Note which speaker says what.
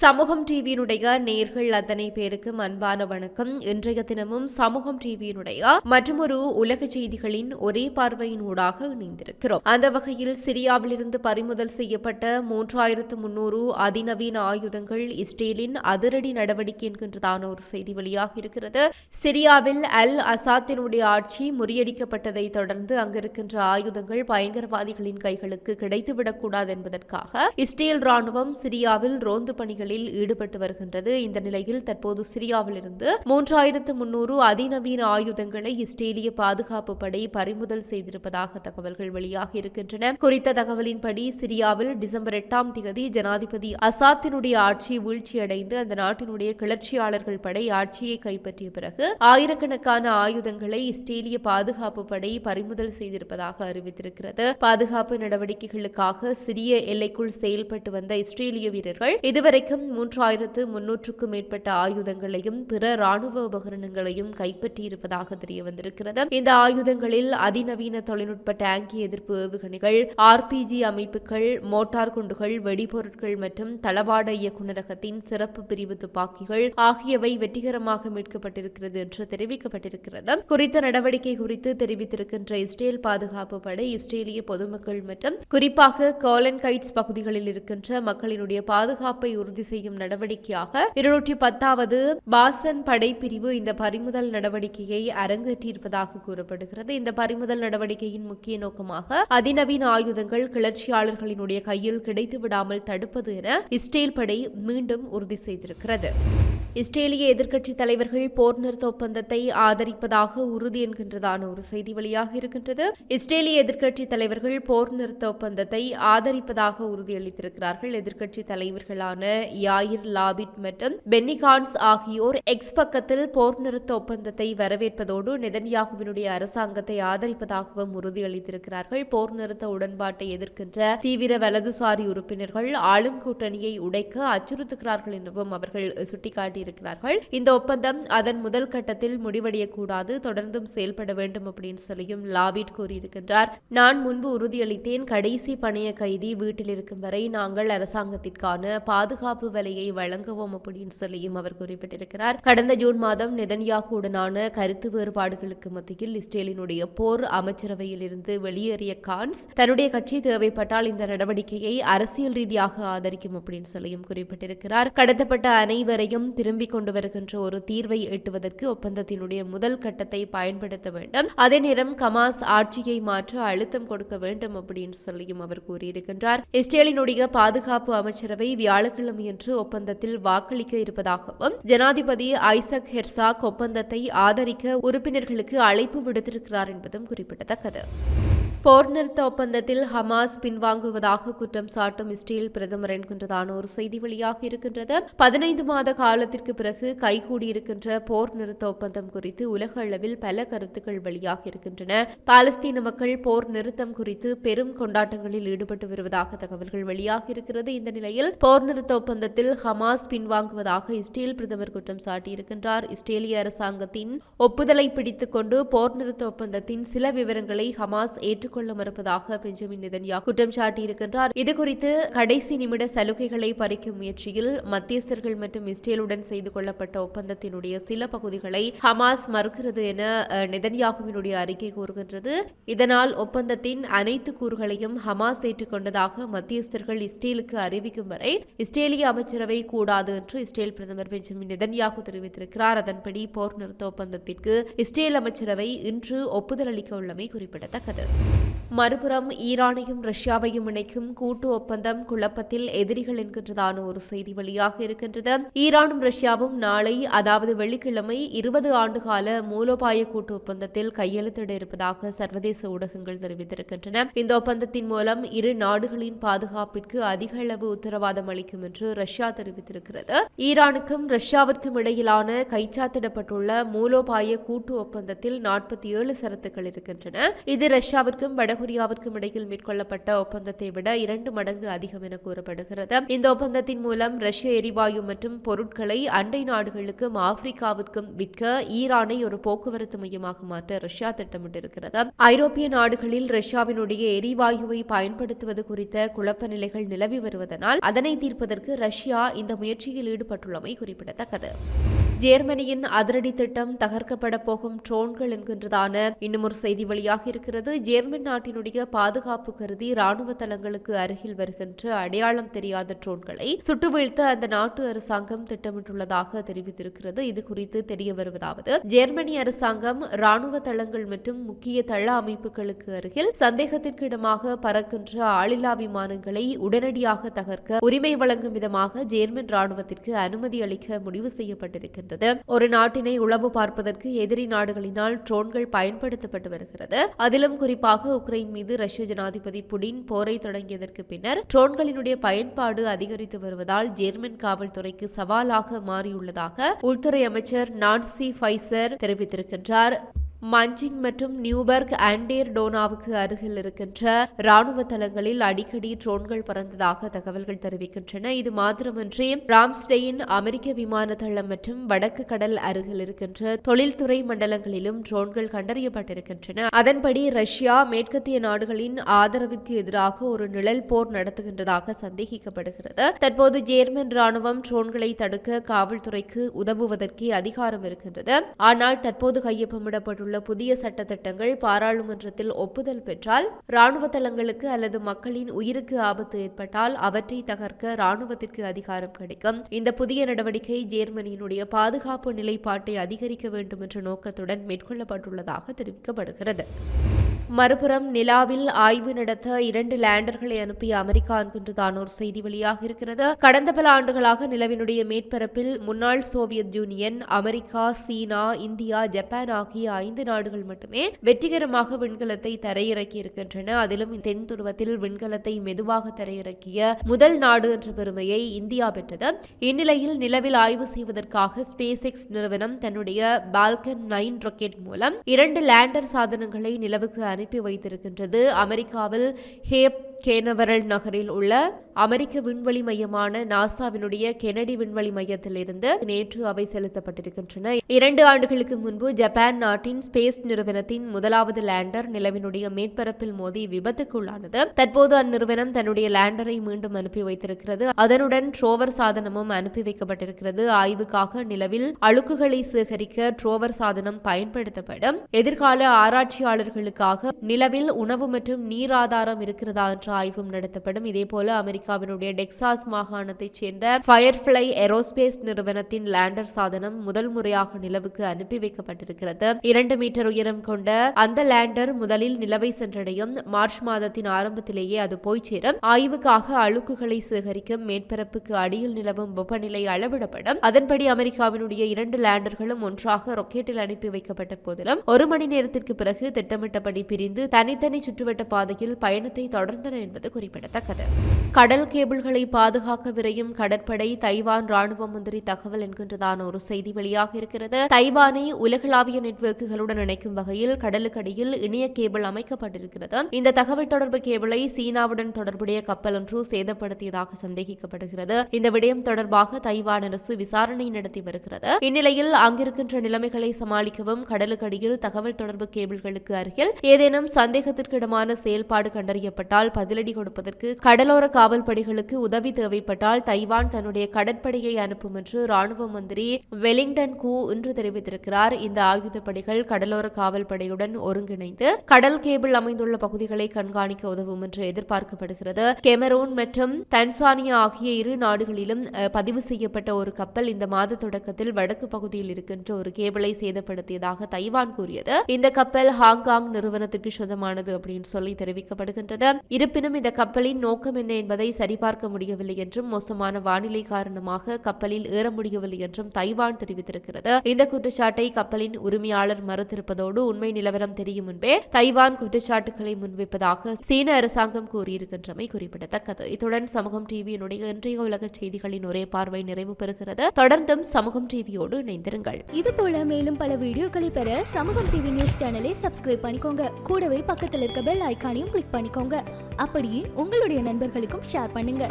Speaker 1: சமூகம் டிவியினுடைய நேர்கள் அத்தனை பேருக்கும் அன்பான வணக்கம். இன்றைய தினமும் சமூகம் டிவியினுடைய மற்றொரு உலக செய்திகளின் ஒரே பார்வையின் ஊடாக இணைந்திருக்கிறோம். அந்த வகையில் சிரியாவிலிருந்து பறிமுதல் செய்யப்பட்ட மூன்றாயிரத்து முன்னூறு அதிநவீன ஆயுதங்கள் இஸ்ரேலின் அதிரடி நடவடிக்கை என்கின்றதான ஒரு செய்தி வெளியாக இருக்கிறது. சிரியாவில் அல் அசாத்தினுடைய ஆட்சி முறியடிக்கப்பட்டதை தொடர்ந்து அங்கிருக்கின்ற ஆயுதங்கள் பயங்கரவாதிகளின் கைகளுக்கு கிடைத்துவிடக்கூடாது என்பதற்காக இஸ்ரேல் ராணுவம் சிரியாவில் ரோந்து பணிகள் பணிகளில் ஈடுபட்டு வருகின்றது. இந்த நிலையில் தற்போது சிரியாவிலிருந்து மூன்றாயிரத்து முன்னூறு அதிநவீன ஆயுதங்களை இஸ்ரேலிய பாதுகாப்பு படை பறிமுதல் செய்திருப்பதாக தகவல்கள் வெளியாகி இருக்கின்றன. குறித்த தகவலின்படி சிரியாவில் டிசம்பர் எட்டாம் தேதி ஜனாதிபதி அசாத்தினுடைய ஆட்சி வீழ்ச்சியடைந்து அந்த நாட்டினுடைய கிளர்ச்சியாளர்கள் படை ஆட்சியை கைப்பற்றிய பிறகு ஆயிரக்கணக்கான ஆயுதங்களை இஸ்ரேலிய பாதுகாப்பு படை பறிமுதல் செய்திருப்பதாக அறிவித்திருக்கிறது. பாதுகாப்பு நடவடிக்கைகளுக்காக சிறிய எல்லைக்குள் செயல்பட்டு வந்த இஸ்ரேலிய வீரர்கள் இதுவரைக்கும் மூன்றாயிரத்து முன்னூற்றுக்கும் மேற்பட்ட ஆயுதங்களையும் பிற ராணுவ உபகரணங்களையும் கைப்பற்றியிருப்பதாக தெரிய வந்திருக்கிறது இந்த ஆயுதங்களில் அதிநவீன தொழில்நுட்ப டேங்கி எதிர்ப்பு ஏவுகணைகள் ஆர்பிஜி அமைப்புகள் மோட்டார் குண்டுகள் வெடிபொருட்கள் மற்றும் தளவாட இயக்குநரகத்தின் சிறப்பு பிரிவு துப்பாக்கிகள் ஆகியவை வெற்றிகரமாக மீட்கப்பட்டிருக்கிறது என்று தெரிவிக்கப்பட்டிருக்கிறது. குறித்த நடவடிக்கை குறித்து தெரிவித்திருக்கின்ற இஸ்ரேல் பாதுகாப்பு படை இஸ்ரேலிய பொதுமக்கள் மற்றும் குறிப்பாக கோலன் கைட்ஸ் பகுதிகளில் இருக்கின்ற மக்களினுடைய பாதுகாப்பை உறுதி செய்யும் நடவடிக்கையாக இருநூற்றி பத்தாவது பாசன் படைப்பிரிவு இந்த பறிமுதல் நடவடிக்கையை அரங்கேற்றியிருப்பதாக கூறப்படுகிறது. இந்த பறிமுதல் நடவடிக்கையின் முக்கிய நோக்கமாக அதிநவீன ஆயுதங்கள் கிளர்ச்சியாளர்களினுடைய கையில் கிடைத்து விடாமல் தடுப்பது என இஸ்ரேல் படை மீண்டும் உறுதி செய்திருக்கிறது. இஸ்ரேலிய எதிர்க்கட்சி தலைவர்கள் போர் நிறுத்த ஒப்பந்தத்தை ஆதரிப்பதாக உறுதி என்கின்றதான ஒரு செய்தி வெளியாக இருக்கின்றது. இஸ்ரேலிய எதிர்க்கட்சி தலைவர்கள் போர் நிறுத்த ஒப்பந்தத்தை ஆதரிப்பதாக உறுதியளித்திருக்கிறார்கள். எதிர்க்கட்சி தலைவர்களான யாயிர் லாபிட் மற்றும் பென்னிகான்ஸ் ஆகியோர் எக்ஸ் பக்கத்தில் போர் நிறுத்த ஒப்பந்தத்தை வரவேற்பதோடு நெதன்யாகுவினுடைய அரசாங்கத்தை ஆதரிப்பதாகவும் உறுதியளித்திருக்கிறார்கள். போர் நிறுத்த உடன்பாட்டை எதிர்க்கின்ற தீவிர வலதுசாரி உறுப்பினர்கள் ஆளும் கூட்டணியை உடைக்க அச்சுறுத்துகிறார்கள் எனவும் அவர்கள் சுட்டிக்காட்டி இருக்கிறார்கள். இந்த ஒப்பந்தம் அதன் முதல் கட்டத்தில் முடிவடையக்கூடாது தொடர்ந்தும் செயல்பட வேண்டும் அப்படின்னு சொல்லியும் லாபிட் கூறியிருக்கின்றார். நான் முன்பு உறுதியளித்தேன் கடைசி பணைய கைதி வீட்டில் இருக்கும் வரை நாங்கள் அரசாங்கத்திற்கான பாதுகாப்பு விலையை வழங்குவோம் அப்படின்னு சொல்லியும் அவர் குறிப்பிட்டிருக்கிறார். கடந்த ஜூன் மாதம் நெதன்யாகுடனான கருத்து வேறுபாடுகளுக்கு மத்தியில் இஸ்ரேலினுடைய போர் அமைச்சரவையில் இருந்து வெளியேறிய கான்ஸ் தன்னுடைய கட்சி தேவைப்பட்டால் இந்த நடவடிக்கையை அரசியல் ரீதியாக ஆதரிக்கும் அப்படின்னு சொல்லியும் குறிப்பிட்டிருக்கிறார். கடத்தப்பட்ட அனைவரையும் திரும்ப திரும்பிக் கொண்டு வருகின்ற ஒரு தீர்வை எட்டுவதற்கு ஒப்பந்தத்தினுடைய முதல் கட்டத்தை பயன்படுத்த வேண்டும். அதே நேரம் கமாஸ் ஆட்சியை மாற்ற அழுத்தம் கொடுக்க வேண்டும் அப்படின்னு சொல்லியும் அவர் கூறியிருக்கின்றார். இஸ்ரேலினுடைய பாதுகாப்பு அமைச்சரவை வியாழக்கிழமையன்று ஒப்பந்தத்தில் வாக்களிக்க இருப்பதாகவும் ஜனாதிபதி ஐசக் ஹெர்சாக் ஒப்பந்தத்தை ஆதரிக்க உறுப்பினர்களுக்கு அழைப்பு விடுத்திருக்கிறார் என்பதும் குறிப்பிடத்தக்கது. போர் நிறுத்த ஒப்பந்தத்தில் ஹமாஸ் பின்வாங்குவதாக குற்றம் சாட்டும் இஸ்ரேல் பிரதமர் என்கின்றதான ஒரு செய்தி வெளியாக இருக்கின்றது. பதினைந்து மாத காலத்திற்கு பிறகு கைகூடியிருக்கின்ற போர் நிறுத்த ஒப்பந்தம் குறித்து உலக அளவில் பல கருத்துக்கள் வெளியாக இருக்கின்றன. பாலஸ்தீன மக்கள் போர் நிறுத்தம் குறித்து பெரும் கொண்டாட்டங்களில் ஈடுபட்டு வருவதாக தகவல்கள் வெளியாக இருக்கிறது. இந்த நிலையில் போர் நிறுத்த ஒப்பந்தத்தில் ஹமாஸ் பின்வாங்குவதாக இஸ்ரேல் பிரதமர் குற்றம் சாட்டியிருக்கின்றார். இஸ்ரேலிய அரசாங்கத்தின் ஒப்புதலை பிடித்துக் கொண்டு போர் நிறுத்த ஒப்பந்தத்தின் சில விவரங்களை ஹமாஸ் ஏற்றுக் ஏற்றுக்கொள்ள மறுப்பதாக பெஞ்சமின் நிதன்யா குற்றம் சாட்டியிருக்கின்றார். இதுகுறித்து கடைசி நிமிட சலுகைகளை பறிக்கும் முயற்சியில் மத்தியஸ்தர்கள் மற்றும் இஸ்ரேலுடன் செய்து கொள்ளப்பட்ட ஒப்பந்தத்தினுடைய சில பகுதிகளை ஹமாஸ் மறுக்கிறது என நிதன்யாகுவினுடைய அறிக்கை கூறுகின்றது. இதனால் ஒப்பந்தத்தின் அனைத்து கூறுகளையும் ஹமாஸ் ஏற்றுக்கொண்டதாக மத்தியஸ்தர்கள் இஸ்ரேலுக்கு அறிவிக்கும் வரை இஸ்ரேலிய அமைச்சரவை கூடாது என்று இஸ்ரேல் பிரதமர் பெஞ்சமின் நிதன்யாகு தெரிவித்திருக்கிறார். அதன்படி போர் நிறுத்த ஒப்பந்தத்திற்கு இஸ்ரேல் அமைச்சரவை இன்று ஒப்புதல் அளிக்க உள்ளமை குறிப்பிடத்தக்கது. மறுபுறம் ஈரானையும் ரஷ்யாவையும் இணைக்கும் கூட்டு ஒப்பந்தம் குழப்பத்தில் எதிரிகள் என்கின்றதான ஒரு செய்தி வெளியாக இருக்கின்றது. ஈரானும் ரஷ்யாவும் நாளை அதாவது வெள்ளிக்கிழமை இருபது ஆண்டுகால மூலோபாய கூட்டு ஒப்பந்தத்தில் கையெழுத்திட இருப்பதாக சர்வதேச ஊடகங்கள் தெரிவித்திருக்கின்றன. இந்த ஒப்பந்தத்தின் மூலம் இரு நாடுகளின் பாதுகாப்பிற்கு அதிக அளவு உத்தரவாதம் அளிக்கும் என்று ரஷ்யா தெரிவித்திருக்கிறது. ஈரானுக்கும் ரஷ்யாவிற்கும் இடையிலான கைச்சாத்திடப்பட்டுள்ள மூலோபாய கூட்டு ஒப்பந்தத்தில் நாற்பத்தி ஏழு சரத்துக்கள் இருக்கின்றன. இது ரஷ்யாவிற்கும் வட வடகொரியாவிற்கும் இடையில் மேற்கொள்ளப்பட்ட ஒப்பந்தத்தை விட இரண்டு மடங்கு அதிகம் என கூறப்படுகிறது. இந்த ஒப்பந்தத்தின் மூலம் ரஷ்ய எரிவாயு மற்றும் பொருட்களை அண்டை நாடுகளுக்கும் ஆப்பிரிக்காவிற்கும் விற்க ஈரானை ஒரு போக்குவரத்து மையமாக மாற்ற ரஷ்யா திட்டமிட்டிருக்கிறது. ஐரோப்பிய நாடுகளில் ரஷ்யாவினுடைய எரிவாயுவை பயன்படுத்துவது குறித்த குழப்ப நிலைகள் நிலவி வருவதனால் அதனை தீர்ப்பதற்கு ரஷ்யா இந்த முயற்சியில் ஈடுபட்டுள்ளமை குறிப்பிடத்தக்கது. ஜேர்மனியின் அதிரடி திட்டம் தகர்க்கப்பட போகும் ட்ரோன்கள் என்கின்றதான இன்னும் ஒரு செய்தி வெளியாக இருக்கிறது. ஜேர்மன் நாட்டினுடைய பாதுகாப்பு கருதி ராணுவ தளங்களுக்கு அருகில் வருகின்ற அடையாளம் தெரியாத ட்ரோன்களை சுட்டுவீழ்த்த அந்த நாட்டு அரசாங்கம் திட்டமிட்டுள்ளதாக தெரிவித்திருக்கிறது. இது குறித்து தெரிய வருவதாவது ஜேர்மனி அரசாங்கம் ராணுவ தளங்கள் மற்றும் முக்கிய தள அமைப்புகளுக்கு அருகில் சந்தேகத்திற்கு இடமாக பறக்கின்ற ஆளில்லா விமானங்களை உடனடியாக தகர்க்க உரிமை வழங்கும் விதமாக ஜேர்மன் ராணுவத்திற்கு அனுமதி அளிக்க முடிவு செய்யப்பட்டிருக்கிறது. வருகின்றது ஒரு நாட்டினை உளவு பார்ப்பதற்கு எதிரி நாடுகளினால் ட்ரோன்கள் பயன்படுத்தப்பட்டு வருகிறது. அதிலும் குறிப்பாக உக்ரைன் மீது ரஷ்ய ஜனாதிபதி புடின் போரை தொடங்கியதற்கு பின்னர் ட்ரோன்களினுடைய பயன்பாடு அதிகரித்து வருவதால் ஜெர்மன் காவல்துறைக்கு சவாலாக மாறியுள்ளதாக உள்துறை அமைச்சர் நான்சி ஃபைசர் தெரிவித்திருக்கின்றார். மஞ்சிங் மற்றும் நியூபர்க் அண்டேர் டோனாவுக்கு அருகில் இருக்கின்ற ராணுவ தளங்களில் அடிக்கடி ட்ரோன்கள் பறந்ததாக தகவல்கள் தெரிவிக்கின்றன. இது மாத்திரமன்றி ராம்ஸ்டெயின் அமெரிக்க விமான தளம் மற்றும் வடக்கு கடல் அருகில் இருக்கின்ற தொழில்துறை மண்டலங்களிலும் ட்ரோன்கள் கண்டறியப்பட்டிருக்கின்றன. அதன்படி ரஷ்யா மேற்கத்திய நாடுகளின் ஆதரவிற்கு எதிராக ஒரு நிழல் போர் நடத்துகின்றதாக சந்தேகிக்கப்படுகிறது. தற்போது ஜேர்மன் ராணுவம் ட்ரோன்களை தடுக்க காவல்துறைக்கு உதவுவதற்கே அதிகாரம் இருக்கின்றது. ஆனால் தற்போது கையொப்பமிடப்பட்டுள்ள உள்ள புதிய சட்டத்திட்டங்கள் பாராளுமன்றத்தில் ஒப்புதல் பெற்றால் ராணுவ தளங்களுக்கு அல்லது மக்களின் உயிருக்கு ஆபத்து ஏற்பட்டால் அவற்றை தகர்க்க ராணுவத்திற்கு அதிகாரம் கிடைக்கும். இந்த புதிய நடவடிக்கை ஜேர்மனியினுடைய பாதுகாப்பு நிலைப்பாட்டை அதிகரிக்க வேண்டும் என்ற நோக்கத்துடன் மேற்கொள்ளப்பட்டுள்ளதாக தெரிவிக்கப்படுகிறது. மறுபுறம் நிலாவில் ஆய்வு நடத்த இரண்டு லேண்டர்களை அனுப்பிய அமெரிக்கா என்கின்றதான ஒரு செய்தி வெளியாக இருக்கிறது. கடந்த பல ஆண்டுகளாக நிலவினுடைய மேற்பரப்பில் முன்னாள் Soviet Union America China India Japan ஆகிய ஐந்து நாடுகள் மட்டுமே வெற்றிகரமாக விண்கலத்தை தரையிறக்கி இருக்கின்றன. அதிலும் தென் துருவத்தில் விண்கலத்தை மெதுவாக தரையிறக்கிய முதல் நாடு என்ற பெருமையை இந்தியா பெற்றது. இந்நிலையில் நிலவில் ஆய்வு செய்வதற்காக ஸ்பேஸ் எக்ஸ் நிறுவனம் தன்னுடைய பால்கன் நைன் ராக்கெட் மூலம் இரண்டு லேண்டர் சாதனங்களை நிலவுக்கு அனுப்பி வைத்திருக்கின்றது. அமெரிக்காவில் ஹேப் கேனவரல் நகரில் உள்ள அமெரிக்க விண்வெளி மையமான நாசாவினுடைய கெனடி விண்வெளி மையத்தில் இருந்து நேற்று அவை செலுத்தப்பட்டிருக்கின்றன. இரண்டு ஆண்டுகளுக்கு முன்பு ஜப்பான் நாட்டின் ஸ்பேஸ் நிறுவனத்தின் முதலாவது லேண்டர் நிலவினுடைய மேற்பரப்பில் மோதி விபத்துக்குள்ளானது. தற்போது அந்நிறுவனம் தன்னுடைய லேண்டரை மீண்டும் அனுப்பி வைத்திருக்கிறது. அதனுடன் ட்ரோவர் சாதனமும் அனுப்பி வைக்கப்பட்டிருக்கிறது. ஆய்வுக்காக நிலவில் அழுக்குகளை சேகரிக்க ட்ரோவர் சாதனம் பயன்படுத்தப்படும். எதிர்கால ஆராய்ச்சியாளர்களுக்காக நிலவில் உணவு மற்றும் நீர் ஆதாரம் இருக்கிறதா என்ற ஆய்வும் நடத்தப்படும். இதேபோல அமெரிக்காவினுடைய டெக்சாஸ் மாகாணத்தைச் சேர்ந்த ஃபயர்ஃபிளை ஏரோஸ்பேஸ் நிறுவனத்தின் லேண்டர் சாதனம் முதல் முறையாக நிலவுக்கு அனுப்பி வைக்கப்பட்டிருக்கிறது. இரண்டு மீட்டர் உயரம் கொண்ட அந்த லேண்டர் முதலில் நிலவை சென்றடையும் மார்ச் மாதத்தின் ஆரம்பத்திலேயே அது போய் சேரும். ஆய்வுக்காக அழுக்குகளை சேகரிக்கும் மேற்பரப்புக்கு அடியில் நிலவும் வெப்பநிலை அளவிடப்படும். அதன்படி அமெரிக்காவினுடைய இரண்டு லேண்டர்களும் ஒன்றாக ராக்கெட்டில் அனுப்பி வைக்கப்பட்ட போதிலும் ஒரு மணி நேரத்திற்கு பிறகு திட்டமிட்டபடி பிரிந்து தனித்தனி சுற்றுவட்ட பாதையில் பயணத்தை தொடர்ந்தன என்பது குறிப்பிடத்தக்கது. கடல் கடல் கேபிள்களை பாதுகாக்க விரையும் கடற்படை தைவான் ராணுவ மந்திரி தகவல் என்கின்றதான ஒரு செய்தி வெளியாக இருக்கிறது. தைவானை உலகளாவிய நெட்வொர்க்குகளுடன் இணைக்கும் வகையில் கடலுக்கடியில் இணைய கேபிள் அமைக்கப்பட்டிருக்கிறது. இந்த தகவல் தொடர்பு கேபிளை சீனாவுடன் தொடர்புடைய கப்பல் ஒன்று சேதப்படுத்தியதாக சந்தேகிக்கப்படுகிறது. இந்த விடயம் தொடர்பாக தைவான் அரசு விசாரணை நடத்தி வருகிறது. இந்நிலையில் அங்கிருக்கின்ற நிலைமைகளை சமாளிக்கவும் கடலுக்கடியில் தகவல் தொடர்பு கேபிள்களுக்கு அருகில் ஏதேனும் சந்தேகத்திற்கிடமான செயல்பாடு கண்டறியப்பட்டால் பதிலடி கொடுப்பதற்கு கடலோர காவல் படைகளுக்கு உதவி தேவைப்பட்டால் தைவான் தன்னுடைய கடற்படையை அனுப்பும் என்று ராணுவ மந்திரி வெலிங்டன் கூ இன்று தெரிவித்திருக்கிறார். இந்த ஆயுதப்படைகள் கடலோர காவல் படையுடன் ஒருங்கிணைந்து கடல் கேபிள் அமைந்துள்ள பகுதிகளை கண்காணிக்க உதவும் என்று எதிர்பார்க்கப்படுகிறது. கெமரூன் மற்றும் தன்சானியா ஆகிய இரு நாடுகளிலும் பதிவு செய்யப்பட்ட ஒரு கப்பல் இந்த மாத தொடக்கத்தில் வடக்கு பகுதியில் இருக்கின்ற ஒரு கேபிளை சேதப்படுத்தியதாக தைவான் கூறியது. இந்த கப்பல் ஹாங்காங் நிறுவனத்திற்கு சொந்தமானது அப்படின்னு சொல்லி தெரிவிக்கப்படுகின்றது. இருப்பினும் இந்த கப்பலின் நோக்கம் என்ன என்பதை சரிபார்க்க முடியவில்லை என்றும் மோசமான வானிலை காரணமாக கப்பலில் ஏற முடியவில்லை என்றும் தைவான் தெரிவித்திருக்கிறது. இந்த குற்றச்சாட்டை கப்பலின் உரிமையாளர் மறுத்திருப்பதோடு உண்மை நிலவரம் தெரியும் முன்பே தைவான் குற்றச்சாட்டுகளை முன்வைப்பதாக சீன அரசாங்கம் கூறியிருக்கின்றமை குறிப்பிடத்தக்கது. இத்துடன் சமூகம் டிவியினுடைய இன்றைய உலக செய்திகளின் ஒரே பார்வை நிறைவு பெறுகிறது. தொடர்ந்தும் சமூகம் டிவியோடு இணைந்திருங்கள்.
Speaker 2: இது போல மேலும் பல வீடியோக்களை பெற சமூகம் டிவி நியூஸ் சேனலை சப்ஸ்கிரைப் பண்ணிக்கோங்க. கூடவே பக்கத்தில் இருக்க பெல் ஐக்கானையும் கிளிக் பண்ணிக்கோங்க. அப்படியே உங்களுடைய நண்பர்களுக்கும் ஷேர் பண்ணுங்க.